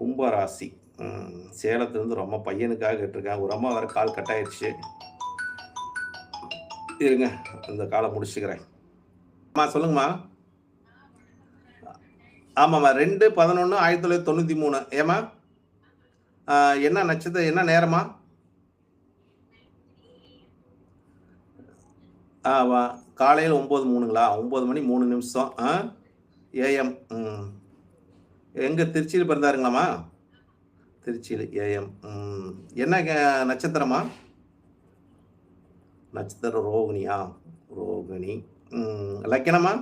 கும்பராசி. சேலத்துலேருந்து ரொம்ப பையனுக்காக கேட்டிருக்காங்க. ஒரு அம்மா வேறு கால் கட் ஆயிடுச்சு இருங்க இந்த காலை முடிச்சுக்கிறேன். அம்மா சொல்லுங்கம்மா. ஆமாம்மா ரெண்டு பதினொன்று ஆயிரத்தி தொள்ளாயிரத்தி தொண்ணூற்றி மூணு. ஏம்மா? என்ன நட்சத்திரம் என்ன நேரமா ஆ வா காலையில் ஒம்பது மூணுங்களா? ஒம்பது மணி மூணு நிமிஷம். ஆ ஏஎம் ம். எங்கே திருச்சியில் பிறந்தாருங்களாம்மா? திருச்சியில் ஏஎம். என்ன நட்சத்திரமா நட்சத்திரம் ரோகிணியா? ரோகிணி. லக்கினமா லக்கணமா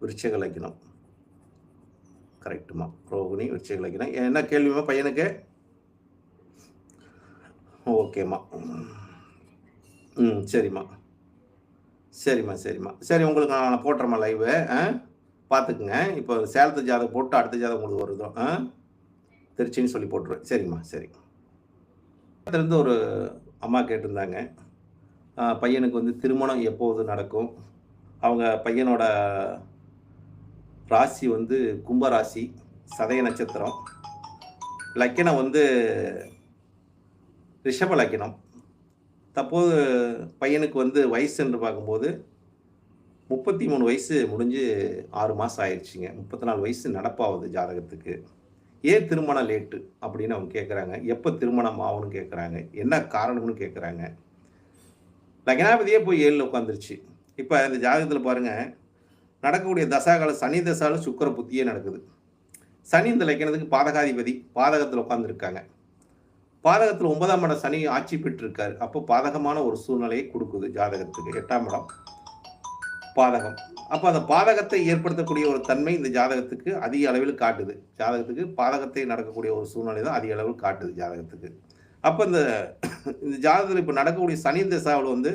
விருச்சக லக்கணம் கரெக்டுமா ரோகிணி விருச்சக லக்கணம் என்ன கேள்விமா பையனுக்கு? ஓகேம்மா. ம். சரிம்மா. சரிம்மா சரிம்மா. சரி உங்களுக்கு நான் போட்டுறேம்மா லைவு ஆ? பார்த்துக்குங்க. இப்போ சேலத்து ஜாதகம் போட்டு அடுத்த ஜாதகம் உங்களுக்கு வருதோ? ஆ? திருச்சின்னு சொல்லி போட்டுருவேன் சரிம்மா சரி. இருந்து ஒரு அம்மா கேட்டிருந்தாங்க. பையனுக்கு வந்து திருமணம் எப்போது நடக்கும்? அவங்க பையனோட ராசி வந்து கும்பராசி சதய நட்சத்திரம். லக்கணம் வந்து ரிஷப லக்கணம் தற்போது பையனுக்கு வந்து வயசு என்று பார்க்கும்போது முப்பத்தி மூணு வயசு முடிஞ்சு ஆறு மாதம் ஆயிடுச்சுங்க முப்பத்தி நாலு வயசு நடப்பாகுது ஜாதகத்துக்கு. ஏன் திருமணம் லேட்டு அப்படின்னு அவங்க கேட்குறாங்க எப்போ திருமணம் ஆகும்னு கேட்குறாங்க என்ன காரணம்னு கேட்குறாங்க லக்னாபதியே போய் ஏழில் உட்காந்துருச்சு இப்போ இந்த ஜாதகத்தில் பாருங்கள் நடக்கக்கூடிய தசாகால சனி தசால சுக்கிர புத்தியே நடக்குது. சனி இந்த லக்கணத்துக்கு பாதகாதிபதி பாதகத்தில் உட்காந்துருக்காங்க பாதகத்தில் ஒன்பதாம் இடம் சனி ஆட்சி பெற்றிருக்காரு. அப்போ பாதகமான ஒரு சூழ்நிலையை கொடுக்குது ஜாதகத்துக்கு. எட்டாம் இடம் பாதகம். அப்போ அந்த பாதகத்தை ஏற்படுத்தக்கூடிய ஒரு தன்மை இந்த ஜாதகத்துக்கு அதிக அளவில் காட்டுது. ஜாதகத்துக்கு பாதகத்தை நடக்கக்கூடிய ஒரு சூழ்நிலை தான் அதிக அளவில் காட்டுது ஜாதகத்துக்கு. அப்போ இந்த இந்த ஜாதகத்தில் இப்போ நடக்கக்கூடிய சனி திசாவில் வந்து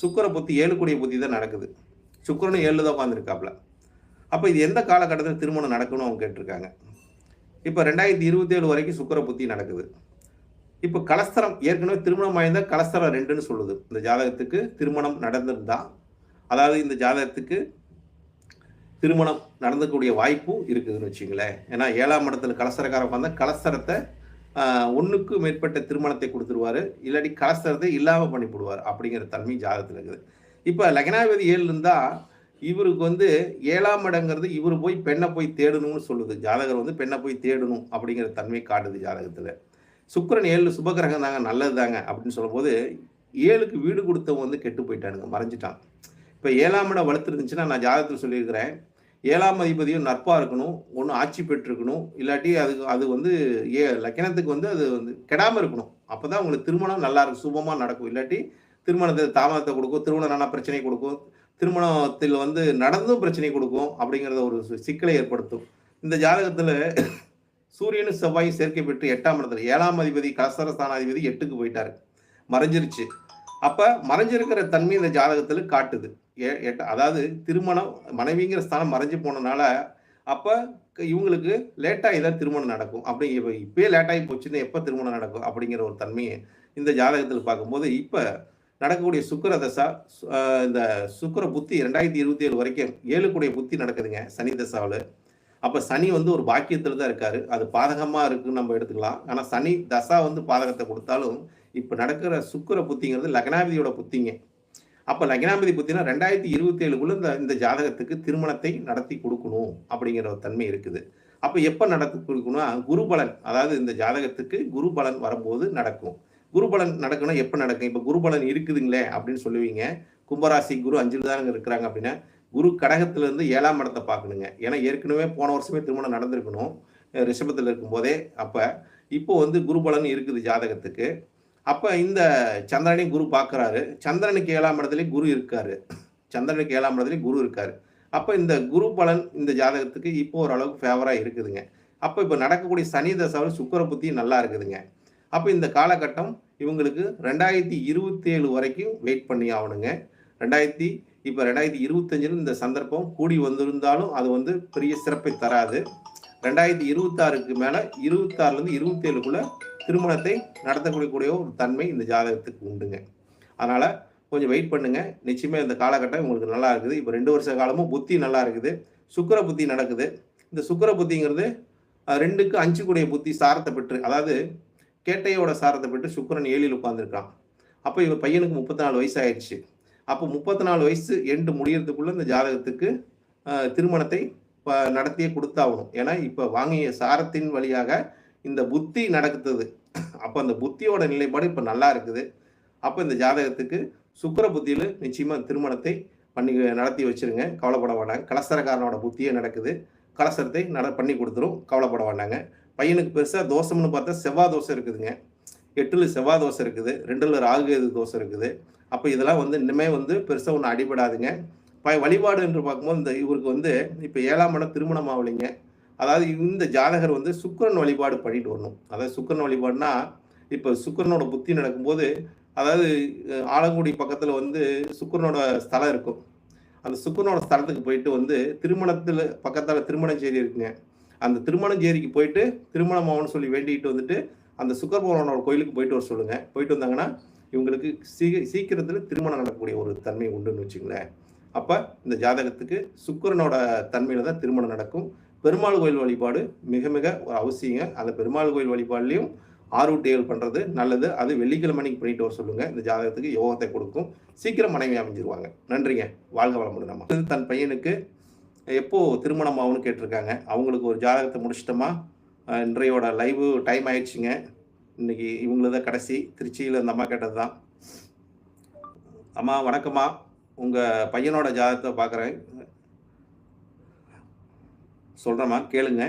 சுக்கிர புத்தி ஏழு கூடிய புத்தி தான் நடக்குது. சுக்கரனும் ஏழு தான் உட்காந்துருக்காப்புல அப்போ இது எந்த காலகட்டத்தில் திருமணம் நடக்கணும் அவங்க கேட்டிருக்காங்க. இப்போ ரெண்டாயிரத்தி இருபத்தி ஏழு வரைக்கும் சுக்கிர புத்தி நடக்குது. இப்போ கலஸ்தரம் ஏற்கனவே திருமணம் வாய்ந்தால் கலஸ்தரம் ரெண்டுன்னு சொல்லுது. இந்த ஜாதகத்துக்கு திருமணம் நடந்திருந்தால் அதாவது இந்த ஜாதகத்துக்கு திருமணம் நடந்தக்கூடிய வாய்ப்பும் இருக்குதுன்னு வச்சுங்களேன். ஏன்னா ஏழாம் இடத்துல கலசரக்காரன் வந்தால் கலசரத்தை ஒன்றுக்கு மேற்பட்ட திருமணத்தை கொடுத்துருவாரு. இல்லாட்டி கலசரத்தை இல்லாமல் பண்ணிவிடுவார் அப்படிங்கிற தன்மை ஜாதகத்தில் இருக்குது. இப்போ லக்னாதிபதி ஏழு இருந்தால் இவருக்கு வந்து ஏழாம் இடங்கிறது இவர் போய் பெண்ணை போய் தேடணும்னு சொல்லுது. ஜாதகர் வந்து பெண்ணை போய் தேடணும் அப்படிங்கிற தன்மை காட்டுது ஜாதகத்தில். சுக்கிரன் ஏழு சுபகிரகம் தாங்க நல்லது தாங்க அப்படின்னு சொல்லும்போது ஏழுக்கு வீடு கொடுத்தவங்க வந்து கெட்டு போயிட்டானுங்க மறைஞ்சிட்டான். இப்போ ஏழாம் இடம் வளர்த்துருந்துச்சுன்னா நான் ஜாதகத்தில் சொல்லியிருக்கிறேன். ஏழாம் அதிபதியும் நட்பாக இருக்கணும். ஒன்று ஆட்சி பெற்றிருக்கணும். இல்லாட்டி அது அது வந்து ஏ லக்கணத்துக்கு வந்து அது வந்து கெடாமல் இருக்கணும். அப்போ தான் உங்களுக்கு திருமணம் நல்லா இருக்கும். சுபமாக நடக்கும். இல்லாட்டி திருமணத்தை தாமதத்தை கொடுக்கும். திருமணம் நல்லா பிரச்சனை கொடுக்கும். திருமணத்தில் வந்து நடந்தும் பிரச்சனை கொடுக்கும். அப்படிங்கிறத ஒரு சிக்கலை ஏற்படுத்தும். இந்த ஜாதகத்தில் சூரியனும் செவ்வாயும் சேர்க்கை பெற்று எட்டாம் இடத்துல ஏழாம் அதிபதி கலசர ஸ்தானாதிபதி எட்டுக்கு போயிட்டாரு. மறைஞ்சிருச்சு. அப்போ மறைஞ்சிருக்கிற தன்மை இந்த ஜாதகத்தில் காட்டுது. அதாவது திருமணம் மனைவிங்கிற ஸ்தானம் மறைஞ்சு போனனால அப்போ இவங்களுக்கு லேட்டாகி தான் திருமணம் நடக்கும். அப்படி இப்போ இப்பயே லேட்டாகி போச்சுன்னா எப்போ திருமணம் நடக்கும் அப்படிங்கிற ஒரு தன்மையை இந்த ஜாதகத்தில் பார்க்கும்போது இப்போ நடக்கக்கூடிய சுக்கர தசா சு- இந்த சுக்கர புத்தி ரெண்டாயிரத்தி இருபத்தி ஏழு வரைக்கும் ஏழுக்குடைய புத்தி நடக்குதுங்க சனி தசாவில். அப்போ சனி வந்து ஒரு பாக்கியத்தில் தான் இருக்காரு. அது பாதகமாக இருக்குன்னு நம்ம எடுத்துக்கலாம். ஆனால் சனி தசா வந்து பாதகத்தை கொடுத்தாலும் இப்போ நடக்கிற சுக்கிர புத்திங்கிறது லக்னாதிபதியோட புத்திங்க. அப்போ லக்னாபதி புத்தினா ரெண்டாயிரத்தி இருபத்தி ஏழுக்குள்ள இந்த இந்த ஜாதகத்துக்கு திருமணத்தை நடத்தி கொடுக்கணும் அப்படிங்கிற ஒரு தன்மை இருக்குது. அப்போ எப்போ நடத்தி கொடுக்கணும்னா குரு பலன் அதாவது இந்த ஜாதகத்துக்கு குரு பலன் வரும்போது நடக்கும். குரு பலன் நடக்கணும் எப்போ நடக்கும்? இப்போ குரு பலன் இருக்குதுங்களே அப்படின்னு சொல்லுவீங்க. கும்பராசி குரு அஞ்சில் தானங்க இருக்கிறாங்க அப்படின்னா குரு கடகத்துலேருந்து ஏழாம் இடத்தை பார்க்கணுங்க. ஏன்னா ஏற்கனவே போன வருஷமே திருமணம் நடந்திருக்கணும். ரிஷபத்தில் இருக்கும்போதே. அப்போ இப்போ வந்து குரு பலன் இருக்குது ஜாதகத்துக்கு. அப்போ இந்த சந்திரனையும் குரு பார்க்குறாரு. சந்திரனுக்கு ஏழாம் இடத்துலேயும் குரு இருக்காரு. சந்திரனுக்கு ஏழாம் இடத்துலேயும் குரு இருக்காரு. அப்போ இந்த குரு பலன் இந்த ஜாதகத்துக்கு இப்போ ஓரளவுக்கு ஃபேவராக இருக்குதுங்க. அப்போ இப்போ நடக்கக்கூடிய சனி தசாவில் சுக்கர புத்தி நல்லா இருக்குதுங்க. அப்போ இந்த காலகட்டம் இவங்களுக்கு ரெண்டாயிரத்தி இருபத்தி ஏழு வரைக்கும் வெயிட் பண்ணி ஆகணுங்க. ரெண்டாயிரத்தி இப்போ ரெண்டாயிரத்தி இருபத்தஞ்சில் இந்த சந்தர்ப்பம் கூடி வந்திருந்தாலும் அது வந்து பெரிய சிறப்பை தராது. ரெண்டாயிரத்தி இருபத்தாறுக்கு மேலே இருபத்தாறுலேருந்து இருபத்தேழுக்குள்ளே திருமணத்தை நடத்தக்கூடிய ஒரு தன்மை இந்த ஜாதகத்துக்கு உண்டுங்க. அதனால் கொஞ்சம் வெயிட் பண்ணுங்க. நிச்சயமே இந்த காலகட்டம் உங்களுக்கு நல்லா இருக்குது. இப்போ ரெண்டு வருஷ காலமும் புத்தி நல்லா இருக்குது. சுக்கிர புத்தி நடக்குது. இந்த சுக்கிர புத்திங்கிறது ரெண்டுக்கு அஞ்சு கூடிய புத்தி சாரத்தை பெற்று அதாவது கேட்டையோட சாரத்தை பெற்று சுக்கிரன் ஏழில் உட்காந்துருக்கான் அப்போ இவர் பையனுக்கு முப்பத்தி நாலு வயசு ஆயிடுச்சு அப்போ முப்பத்தி நாலு வயசு எண்டு முடியறதுக்குள்ள இந்த ஜாதகத்துக்கு திருமணத்தை ப- நடத்தியே கொடுத்தாகணும். ஏன்னா இப்போ வாங்கிய சாரத்தின் வழியாக இந்த புத்தி நடக்குது. அப்போ அந்த புத்தியோட நிலைப்பாடு இப்போ நல்லா இருக்குது. அப்போ இந்த ஜாதகத்துக்கு சுக்கர புத்தியில் நிச்சயமாக திருமணத்தை பண்ணி நடத்தி வச்சிருங்க. கவலைப்பட வேண்டாங்க. கலசரக்காரனோட புத்தியே நடக்குது. கலசரத்தை நட பண்ணி கொடுத்துரும். கவலைப்பட வேண்டாங்க. பையனுக்கு பெருசாக தோஷம்னு பார்த்தா செவ்வாய் தோசை இருக்குதுங்க. எட்டில் செவ்வாய் தோசை இருக்குது. ரெண்டில் ராகுகேது தோசை இருக்குது. அப்போ இதெல்லாம் வந்து இனிமே வந்து பெருசாக ஒன்றும் அடிபடாதுங்க. ப வழிபாடு என்று பார்க்கும்போது இந்த இவருக்கு வந்து இப்போ ஏழாம் இடம் திருமணம் ஆகலைங்க. அதாவது இந்த ஜாதகர் வந்து சுக்கிரன் வழிபாடு பண்ணிட்டு வரணும். அதாவது சுக்கிரன் வழிபாடுனா இப்போ சுக்கிரனோட புத்தி நடக்கும்போது அதாவது ஆலங்குடி பக்கத்தில் வந்து சுக்கரனோட ஸ்தலம் இருக்கும். அந்த சுக்கிரனோட ஸ்தலத்துக்கு போயிட்டு வந்து திருமணத்தில் பக்கத்தில் திருமணச்சேரி இருக்குங்க. அந்த திருமணச்சேரிக்கு போயிட்டு திருமணம் ஆகணும்னு சொல்லி வேண்டிட்டு வந்துட்டு அந்த சுக்கர பகவானோட கோயிலுக்கு போயிட்டு வர சொல்லுங்க. போயிட்டு வந்தாங்கன்னா இவங்களுக்கு சீ சீக்கிரத்தில் திருமணம் நடக்கக்கூடிய ஒரு தன்மை உண்டுன்னு வச்சுங்களேன் அப்போ இந்த ஜாதகத்துக்கு சுக்கரனோட தன்மையில் தான் திருமணம் நடக்கும். பெருமாள் கோயில் வழிபாடு மிக மிக ஒரு அவசியங்க. அந்த பெருமாள் கோயில் வழிபாடுலையும் ஆர்வட்டிகள் பண்ணுறது நல்லது. அது வெள்ளிக்கிழமை அன்னைக்கு பண்ணிட்டு வர சொல்லுங்கள் இந்த ஜாதகத்துக்கு யோகத்தை கொடுக்கும். சீக்கிரம் மனைவி அமைஞ்சிருவாங்க. நன்றிங்க. வாழ்க வளமுடன் நம்ம தன் பையனுக்கு எப்போது திருமணம் ஆகும்னு கேட்டிருக்காங்க. அவங்களுக்கு ஒரு ஜாதகத்தை முடிச்சிட்டோமா? இன்றையோட லைவ் டைம் ஆயிடுச்சுங்க. இன்னைக்கு இவங்களது தான் கடைசி. திருச்சியில் இந்த அம்மா கேட்டது தான் அம்மா வணக்கம்மா. உங்கள் பையனோட ஜாதகத்தை பார்க்குறேன் சொல்கிறேம்மா கேளுங்க.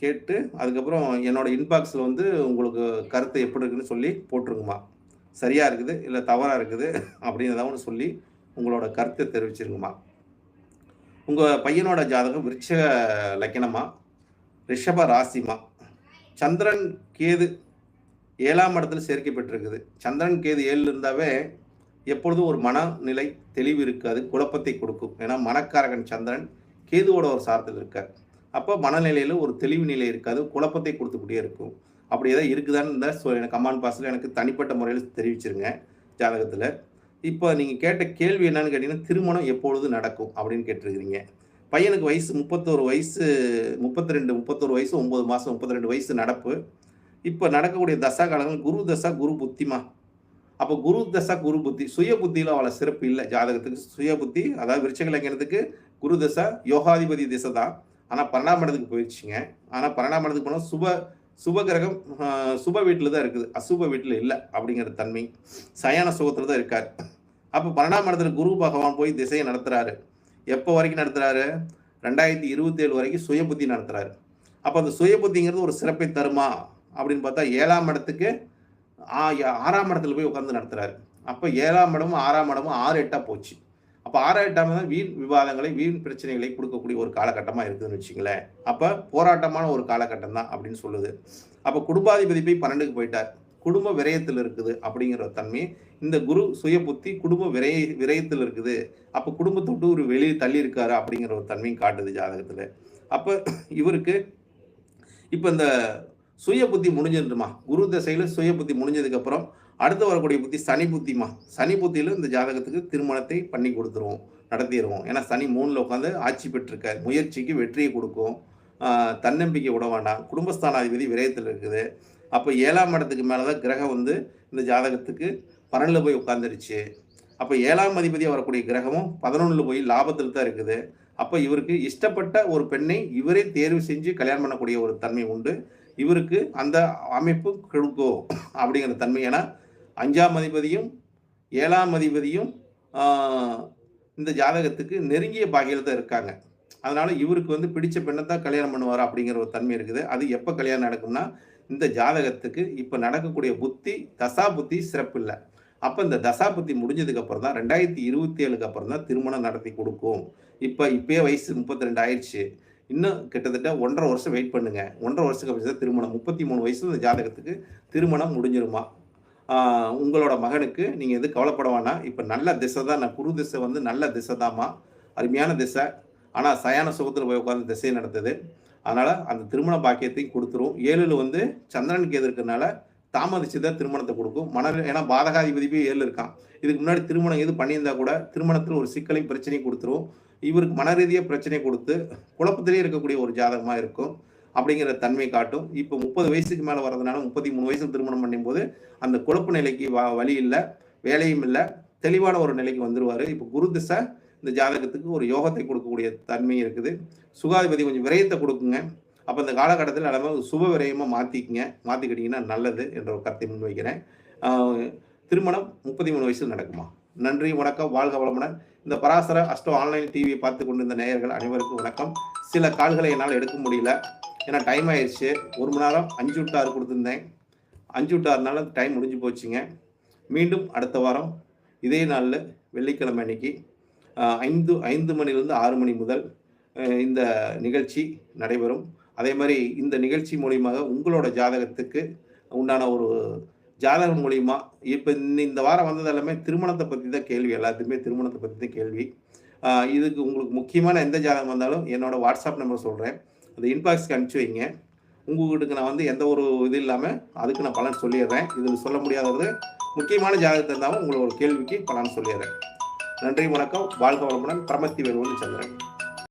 கேட்டு அதுக்கப்புறம் என்னோட இன்பாக்ஸில் வந்து உங்களுக்கு கருத்து எப்படி இருக்குன்னு சொல்லி போட்டுருங்கம்மா. சரியாக இருக்குது இல்லை தவறாக இருக்குது அப்படின்னு ஏதாவது ஒன்று சொல்லி உங்களோட கருத்தை தெரிவிச்சிருங்கம்மா. உங்கள் பையனோட ஜாதகம் விருட்ச லக்கணமா ரிஷப ராசிமா சந்திரன் கேது ஏழாம் இடத்துல சேர்க்கப்பட்டிருக்குது சந்திரன் கேது ஏழில் இருந்தாவே எப்பொழுதும் ஒரு மனநிலை தெளிவு இருக்காது குழப்பத்தை கொடுக்கும். ஏன்னா மனக்காரகன் சந்திரன் கேதுவோட ஒரு சாரத்தில் இருக்கார். அப்போ மனநிலையில் ஒரு தெளிவு நிலை இருக்காது குழப்பத்தை கொடுத்துக்கிட்டே இருக்கும். அப்படி ஏதாவது இருக்குதான்னு இருந்தால் ஸோ எனக்கு கமாண்ட் பாஸில் எனக்கு தனிப்பட்ட முறையில் தெரிவிச்சிருங்க ஜாதகத்தில். இப்போ நீங்கள் கேட்ட கேள்வி என்னன்னு கேட்டிங்கன்னா திருமணம் எப்பொழுது நடக்கும் அப்படின்னு கேட்டிருக்கிறீங்க. பையனுக்கு வயசு முப்பத்தோரு வயசு முப்பத்தி ரெண்டு முப்பத்தோரு வயசு ஒம்பது மாதம் முப்பத்தி ரெண்டு வயசு நடப்பு. இப்போ நடக்கக்கூடிய தசா காலங்கள் குரு தசா குரு புத்திமா. அப்போ குரு தசா குரு புத்தி சுய புத்தியில் அவ்வளோ சிறப்பு இல்லை ஜாதகத்துக்கு. சுய புத்தி அதாவது விருச்சக லக்கணத்துக்கு குரு தசா யோகாதிபதி திசை தான். ஆனால் பன்னெண்டாம் இடத்துக்கு போயிடுச்சுங்க. ஆனால் பன்னெண்டாம் இடத்துக்கு போனால் சுப சுப கிரகம் சுப வீட்டில் தான் இருக்குது. அசுப வீட்டில் இல்லை அப்படிங்கிற தன்மை. சயான சுகத்தில் தான் இருக்கார். அப்போ பன்னெண்டாம் இடத்துல குரு பகவான் போய் திசையை நடத்துகிறாரு எப்போ வரைக்கும் நடத்துகிறாரு ரெண்டாயிரத்தி இருபத்தேழு வரைக்கும் சுய புத்தி நடத்துகிறாரு அப்போ அந்த சுய புத்திங்கிறது ஒரு சிறப்பை தருமா? அப்படின்னு பார்த்தா ஏழாம் இடத்துக்கு ஆறாம் இடத்துல போய் உட்காந்து நடத்துகிறாரு அப்போ ஏழாம் இடமும் ஆறாம் இடமும் ஆறு எட்டாக போச்சு. அப்போ ஆறு தான் வீண் விவாதங்களை வீண் பிரச்சனைகளை கொடுக்கக்கூடிய ஒரு காலகட்டமாக இருக்குதுன்னு வச்சுங்களேன் அப்போ போராட்டமான ஒரு காலகட்டம் தான் அப்படின்னு சொல்லுது. அப்போ குடும்பாதிபதி போய் பன்னெண்டுக்கு போயிட்டார். குடும்ப விரயத்தில் இருக்குது அப்படிங்கிற தன்மை இந்த குரு சுய புத்தி குடும்ப விரய விரயத்தில் இருக்குது. அப்போ குடும்பத்தை விட்டு ஒரு வெளியே தள்ளி இருக்காரு அப்படிங்கிற ஒரு தன்மையும் காட்டுது ஜாதகத்தில். அப்போ இவருக்கு இப்போ இந்த சுய புத்தி முடிஞ்சிருமா குரு தசையில் சுய புத்தி முடிஞ்சதுக்கப்புறம் அடுத்து வரக்கூடிய புத்தி சனி புத்திமா. சனி புத்தியில் இந்த ஜாதகத்துக்கு திருமணத்தை பண்ணி கொடுத்துருவோம் நடத்திடுவோம். ஏன்னா சனி மூணில் உட்காந்து ஆட்சி பெற்றிருக்கார். முயற்சிக்கு வெற்றியை கொடுக்கும். தன்னம்பிக்கை விட வேண்டாம். குடும்பஸ்தானாதிபதி விரயத்தில் இருக்குது. அப்போ ஏழாம் இடத்துக்கு மேலே தான் கிரகம் வந்து இந்த ஜாதகத்துக்கு பன்னெண்டில் போய் உட்காந்துருச்சு அப்போ ஏழாம் அதிபதியாக வரக்கூடிய கிரகமும் பதினொன்றில் போய் லாபத்தில் தான் இருக்குது. அப்போ இவருக்கு இஷ்டப்பட்ட ஒரு பெண்ணை இவரே தேர்வு செஞ்சு கல்யாணம் பண்ணக்கூடிய ஒரு தன்மை உண்டு. இவருக்கு அந்த அமைப்பு கொடுக்கும் அப்படிங்கிற தன்மை. ஏன்னா அஞ்சாம் அதிபதியும் ஏழாம் அதிபதியும் இந்த ஜாதகத்துக்கு நெருங்கிய பாகையில் தான் இருக்காங்க. அதனால இவருக்கு வந்து பிடிச்ச பெண்ணை தான் கல்யாணம் பண்ணுவார் அப்படிங்கிற ஒரு தன்மை இருக்குது. அது எப்போ கல்யாணம் நடக்கும்னா இந்த ஜாதகத்துக்கு இப்போ நடக்கக்கூடிய புத்தி தசா புத்தி சிறப்பு இல்லை. அப்போ இந்த தசா புத்தி முடிஞ்சதுக்கு அப்புறம் தான் ரெண்டாயிரத்தி இருபத்தி ஏழுக்கு அப்புறம் தான் திருமணம் நடத்தி கொடுக்கும். இப்போ இப்பயே வயசு முப்பத்தி ரெண்டு ஆயிடுச்சு. இன்னும் கிட்டத்தட்ட ஒன்றரை வருஷம் வெயிட் பண்ணுங்க. ஒன்றரை வருஷத்துக்கு அப்புறம் தான் திருமணம். முப்பத்தி மூணு வயசு இந்த ஜாதகத்துக்கு திருமணம் முடிஞ்சிருமா? உங்களோட மகனுக்கு நீங்கள் எது கவலைப்பட வேணாம். இப்போ நல்ல திசை தான். நான் குரு திசை வந்து நல்ல திசை தாம்மா. அருமையான திசை. ஆனால் சயான சுகத்தில் போய் உட்காந்து திசையை நடத்துது. அதனால் அந்த திருமண பாக்கியத்தையும் கொடுத்துரும். ஏழில் வந்து சந்திரனுக்கு எது தாமதிச்சு தான் திருமணத்தை கொடுக்கும். மன ஏன்னா பாதகாதிபதி போய் ஏழு இருக்கான். இதுக்கு முன்னாடி திருமணம் எது பண்ணியிருந்தா கூட திருமணத்தில் ஒரு சிக்கலையும் பிரச்சனையும் கொடுத்துரும். இவருக்கு மன ரீதியாக பிரச்சனை கொடுத்து குழப்பத்திலே இருக்கக்கூடிய ஒரு ஜாதகமாக இருக்கும். அப்படிங்கிற தன்மை காட்டும். இப்போ முப்பது வயசுக்கு மேலே வரதுனால முப்பத்தி மூணு வயசு திருமணம் பண்ணும்போது அந்த குழப்பு நிலைக்கு வ வழி இல்லை வேலையும் இல்லை தெளிவான ஒரு நிலைக்கு வந்துருவார். இப்போ குரு திசை இந்த ஜாதகத்துக்கு ஒரு யோகத்தை கொடுக்கக்கூடிய தன்மை இருக்குது. சுகாதிபதி கொஞ்சம் விரயத்தை கொடுக்குங்க. அப்போ இந்த காலகட்டத்தில் எல்லாமே சுப விரயமாக மாற்றிக்குங்க மாற்றிக்கிட்டிங்கன்னா நல்லது என்ற ஒரு கருத்தை முன்வைக்கிறேன். திருமணம் முப்பத்தி மூணு வயசில் நடக்குமா? நன்றி வணக்கம் வாழ்க வளமுடன். இந்த பராசர அஷ்டம் ஆன்லைன் டிவியை பார்த்து கொண்டிருந்த நேயர்கள் அனைவருக்கும் வணக்கம். சில கால்களை என்னால் எடுக்க முடியல. ஏன்னா டைம் ஆயிடுச்சு. ஒரு மணி நேரம் அஞ்சு விட்டு ஆறு கொடுத்துருந்தேன். அஞ்சு விட்டு ஆறுனால டைம் முடிஞ்சு போச்சுங்க. மீண்டும் அடுத்த வாரம் இதே நாளில் வெள்ளிக்கிழமை அன்னைக்கு ஐந்து ஐந்து மணிலேருந்து ஆறு மணி முதல் இந்த நிகழ்ச்சி நடைபெறும். அதே மாதிரி இந்த நிகழ்ச்சி மூலியமாக உங்களோட ஜாதகத்துக்கு உண்டான ஒரு ஜாதகம் மூலியமா இப்போ இந்த வாரம் வந்தது எல்லாமே திருமணத்தை பற்றி தான் கேள்வி. எல்லாத்துக்குமே திருமணத்தை பற்றி தான் கேள்வி. இதுக்கு உங்களுக்கு முக்கியமான எந்த ஜாதகம் வந்தாலும் என்னோட வாட்ஸ்அப் நம்பர் சொல்கிறேன் அந்த இன்பாக்ஸ்க்கு அனுப்பிச்சி வைங்க. உங்ககிட்ட நான் வந்து எந்த ஒரு இது இல்லாமல் அதுக்கு நான் பலன் சொல்லிடுறேன். இதில் சொல்ல முடியாதது முக்கியமான ஜாதகத்தை இருந்தாலும் உங்களோட கேள்விக்கு பலன் சொல்லிடுறேன். நன்றி வணக்கம். வாழ்க வளமுடன். பிரமத்தி வேலுவன் சந்திரன்.